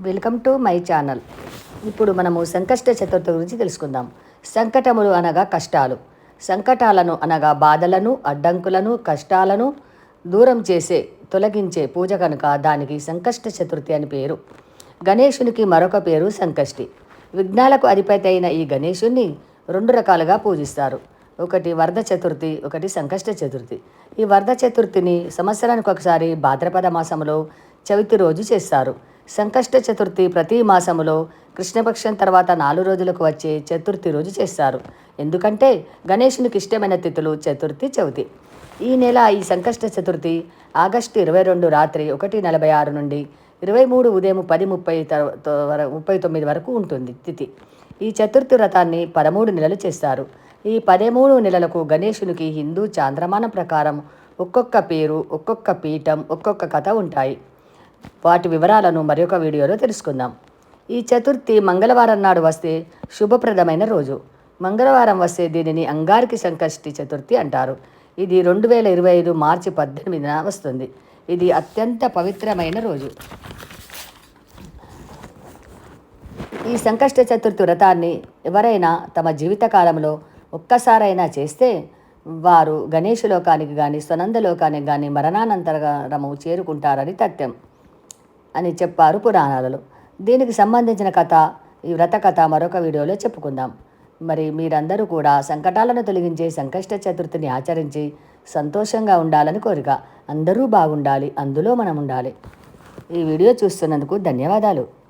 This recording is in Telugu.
Welcome to my channel. ఇప్పుడు మనము సంకష్ట చతుర్థి గురించి తెలుసుకుందాం. సంకటములు అనగా కష్టాలు. సంకటాలను అనగా బాధలను అడ్డంకులను కష్టాలను దూరం చేసే తొలగించే పూజ కనుక దానికి సంకష్ట చతుర్థి అని పేరు. గణేశునికి మరొక పేరు సంకష్టి. విఘ్నాలకు అధిపతి అయిన ఈ గణేశుణ్ణి రెండు రకాలుగా పూజిస్తారు. ఒకటి వరద చతుర్థి ఒకటి సంకష్ట చతుర్థి. ఈ వరద చతుర్థిని సంవత్సరానికి ఒకసారి భాద్రపద మాసంలో చవితి రోజు చేస్తారు. సంకష్ట చతుర్థి ప్రతి మాసములో కృష్ణపక్షం తర్వాత నాలుగు రోజులకు వచ్చే చతుర్థి రోజు చేస్తారు. ఎందుకంటే గణేశునికి ఇష్టమైన తిథులు చతుర్థి చవితి. ఈ నెల ఈ సంకష్ట చతుర్థి ఆగస్టు ఇరవై రెండు రాత్రి ఒకటి నలభై ఆరు నుండి ఇరవై మూడు ఉదయం పది ముప్పై వర- ముప్పై తొమ్మిది వరకు ఉంటుంది తిథి. ఈ చతుర్థి వ్రతాన్ని పదమూడు నెలలు చేస్తారు. ఈ పదమూడు నెలలకు గణేశునికి హిందూ చాంద్రమానం ప్రకారం ఒక్కొక్క పేరు ఒక్కొక్క పీఠం ఒక్కొక్క కథ ఉంటాయి. వాటి వివరాలను మరొక వీడియోలో తెలుసుకుందాం. ఈ చతుర్థి మంగళవారం నాడు వస్తే శుభప్రదమైన రోజు. మంగళవారం వస్తే దీనిని అంగారికి సంకష్టి చతుర్థి అంటారు. ఇది రెండు వేల ఇరవై ఐదు మార్చి పద్దెనిమిదిన వస్తుంది. ఇది అత్యంత పవిత్రమైన రోజు. ఈ సంకష్ట చతుర్థి వ్రతాన్ని ఎవరైనా తమ జీవితకాలంలో ఒక్కసారైనా చేస్తే వారు గణేష్ లోకానికి కానీ స్వనంద లోకానికి కానీ మరణానంతరము చేరుకుంటారని తథ్యం. అని చెప్పారు పురాణాలలో. దీనికి సంబంధించిన కథ ఈ వ్రత కథ మరొక వీడియోలో చెప్పుకుందాం. మరి మీరందరూ కూడా సంకటాలను తొలగించే సంకష్ట చతుర్థిని ఆచరించి సంతోషంగా ఉండాలని కోరిక. అందరూ బాగుండాలి అందులో మనం ఉండాలి. ఈ వీడియో చూస్తున్నందుకు ధన్యవాదాలు.